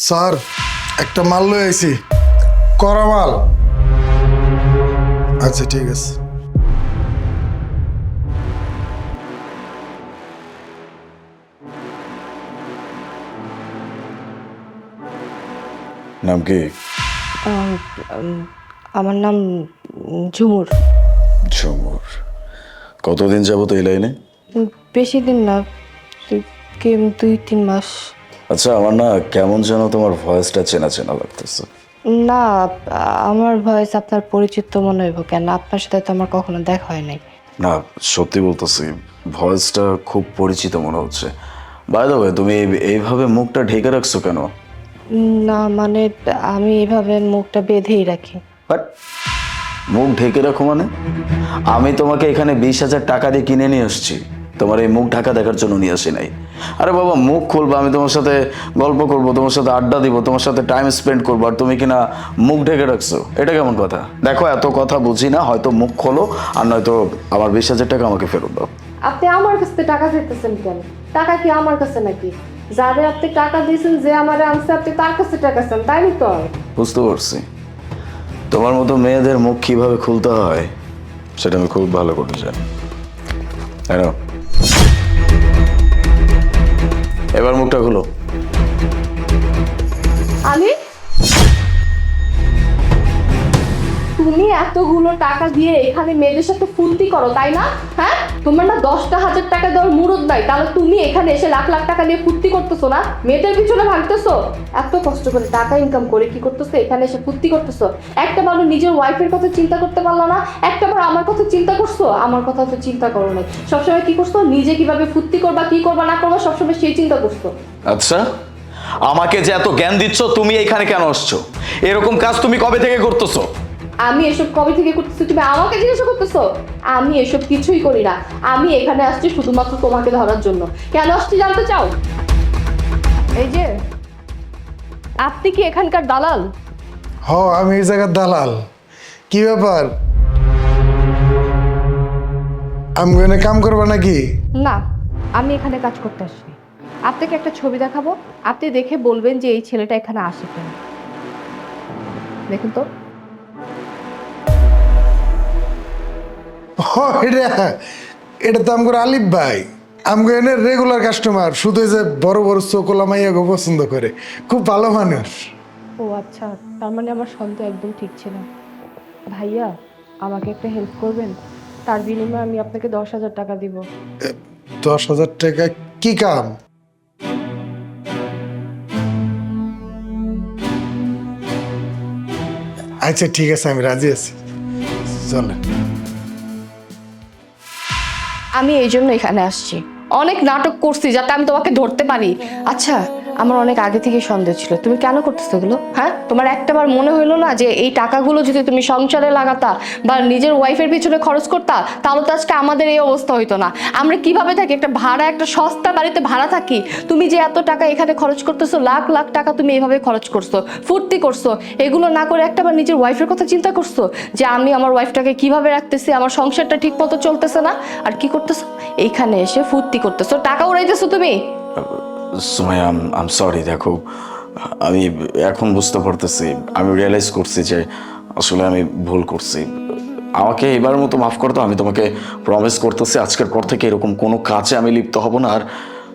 Sir একটা মাল লই আইছি। করা মাল। আচ্ছা ঠিক আছে। নাম কি? আহ, উম, আমার নাম ঝুমুর। ঝুমুর। কতদিন যাবত এই লাইনে? বেশি দিন না দুই- কি দুই তিন মাস। আচ্ছা আমার না কেমন যেন তোমার ভয়েসটা চেনা চেনা লাগতেছে। না আমার ভয়েস আপনার পরিচিত মনে হইব কেন? আপনার সাথে তো আমার কখনো দেখা হয় নাই। না সত্যি বলতেছি ভয়েসটা খুব পরিচিত মনে হচ্ছে। বাই দ্য ওয়ে তুমি এই- এইভাবে মুখটা ঢেকে রাখছো কেন? না মানে আমি এভাবে মুখটা বেঁধেই রাখি। বাট মুখ ঢেকে রাখো মানে? আমি তোমাকে এখানে বিশ হাজার টাকা দিয়ে কিনে নিয়ে আসছি। তোমার এই মুখ ঢাকা দেখার জন্য নিয়ে আসি নাই। আরে বাবা মুখ খুলবো আমি তোমার সাথে গল্প করব তোমার সাথে আড্ডা দিব তোমার সাথে টাইম স্পেন্ড করব আর তুমি কিনা মুখ ঢেকে রাখছো। এটা কেমন কথা? দেখো এত কথা বুঝি না হয়তো মুখ খোলো আর নয়তো আমার বিশ হাজার টাকা আমাকে ফেরত দাও। আপনি আমার কাছ থেকে টাকা চাইতেছেন কেন? টাকা কি আমার কাছে নাকি? যাদের আপনি টাকা দিয়েছেন যে আমার আনছে আপনি তার কাছে টাকা চান তাই তো? বুঝতে পারছি। তোমার মতো মেয়েদের মুখ কীভাবে খুলতে হয় সেটা আমি খুব ভালো করে জানি। তাই এবার মুখটা খুলো। আমি? এতগুলো টাকা দিয়ে এখানে মেয়েদের সাথে ফুর্তি করো, তাই না? হ্যাঁ? তোমার না দশটা হাজার টাকা দেওয়ার মুরত নাই তাহলে তুমি এখানে এসে লাখ লাখ টাকা দিয়ে ফুর্তি করতেছো না? মেয়েদের পিছনে ভাগতেছো? এত কষ্ট করে টাকা ইনকাম করে কি করতেছো? এখানে এসে ফুর্তি করতেছো? একটা বার নিজের ওয়াইফের কথা চিন্তা করতে পারল না? একটা বার আমার কথা চিন্তা করছ? আমার কথা তো চিন্তা করো না সবসময় কি করছ? নিজে কীভাবে ফুর্তি করবা, কি করবা, না করবা, সবসময় সেই চিন্তা করছ। আচ্ছা আমাকে যে এত জ্ঞান দিচ্ছ, তুমি এখানে কেন আসছো? এরকম কাজ তুমি কবে থেকে করতেছো? আমি এসব কবে থেকে করতেছি? তুমি আমাকে জিজ্ঞাসা করতেছো? আমি এসব কিছুই করি না। আমি এখানে আসছি শুধুমাত্র তোমাকে ধরার জন্য। কেন আসছি জানতে চাও? এই যে আপনি কি এখানকার দালাল? হ আমি এই জায়গার দালাল। কি ব্যাপার? আমি এখানে কাম করব নাকি? না আমি এখানে কাজ করতে আসছি। আপনাকে একটা ছবি দেখাবো। আপনি দেখে বলবেন যে এই ছেলেটা এখানে আসে কেন। দেখুন তো। এটা এটা তো আমগো আলিফ ভাই। আমগো এনে রেগুলার কাস্টমার শুধু যে বড় বড় চোকলা মাইয়াকে পছন্দ করে। খুব ভালো মানুষ। ও আচ্ছা তার মানে আমার সন্দেহ একদম ঠিক ছিল। ভাইয়া আমাকে একটা হেল্প করবেন? তার বিনিময়ে আমি আপনাকে দশ হাজার টাকা দিব। দশ হাজার টাকা কি কাম? আচ্ছা ঠিক আছে আমি রাজি আছি। চলেন। আমি এই জন্য এখানে আসছি। অনেক নাটক করছি যাতে আমি তোমাকে ধরতে পারি। আচ্ছা আমার অনেক আগে থেকে সন্দেহ ছিল। তুমি কেন করতেছো এগুলো? হ্যাঁ? তোমার একটাবার মনে হইল না যে এই টাকাগুলো যদি তুমি সংসারে লাগাতা বা নিজের ওয়াইফের পিছনে খরচ করতা, তাহলে তো আজকে আমাদের এই অবস্থা হইতো না। আমরা কীভাবে থাকি? একটা ভাড়া, একটা সস্তা বাড়িতে ভাড়া থাকি। তুমি যে এত টাকা এখানে খরচ করতেছো, লাখ লাখ টাকা তুমি এইভাবে খরচ করছ, ফুর্তি করছ, এগুলো না করে একটাবার নিজের ওয়াইফের কথা চিন্তা করছ যে আমি আমার ওয়াইফটাকে কীভাবে রাখতেছি, আমার সংসারটা ঠিক মতো চলতেছে না? আর কি করতেছো? এইখানে এসে ফুর্তি করতেছো। টাকা উড়াইতেছো তুমি? সুমাই আম সরি দেখো। আমি এখন বুঝতে পারতেছি। আমি রিয়েলাইজ করছি যে আসলে আমি ভুল করছি। আমাকে এবার মতো মাফ করে দাও। আমি তোমাকে প্রমিস করতেছি, আজকের পর থেকে এরকম কোনো কাজে আমি লিপ্ত হব না। আর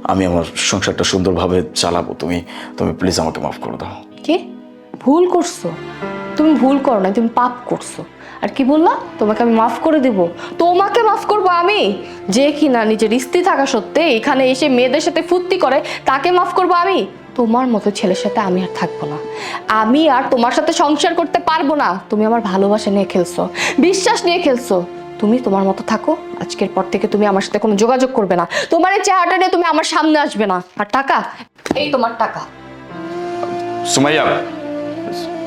আমি আমার সংসারটা সুন্দরভাবে চালাবো। তুমি তুমি প্লিজ আমাকে মাফ করে দাও। কি? ভুল করছ? তুমি ভুল করো না তুমি পাপ করছ। আর কি বললা? তোমাকে আমি মাফ করে দেব। তোমাকে মাফ করব আমি? যে কিনা নিজের স্ত্রী থাকা সত্ত্বে এখানে এসে মেয়েদের সাথে ফুর্তি করে, তাকে মাফ করব আমি? তোমার মতো ছেলের সাথে আমি আর থাকব না। আমি আর তোমার সাথে সংসার করতে পারব না। তুমি আমার ভালোবাসা নিয়ে খেলছো, বিশ্বাস নিয়ে খেলছো। তুমি তোমার মতো থাকো, আজকের পর থেকে তুমি আমার সাথে কোনো যোগাযোগ করবে না। তোমার এই চেহারাটা নিয়ে তুমি আমার সামনে আসবে না। আর টাকা? এই তোমার টাকা। সুমাইয়া This.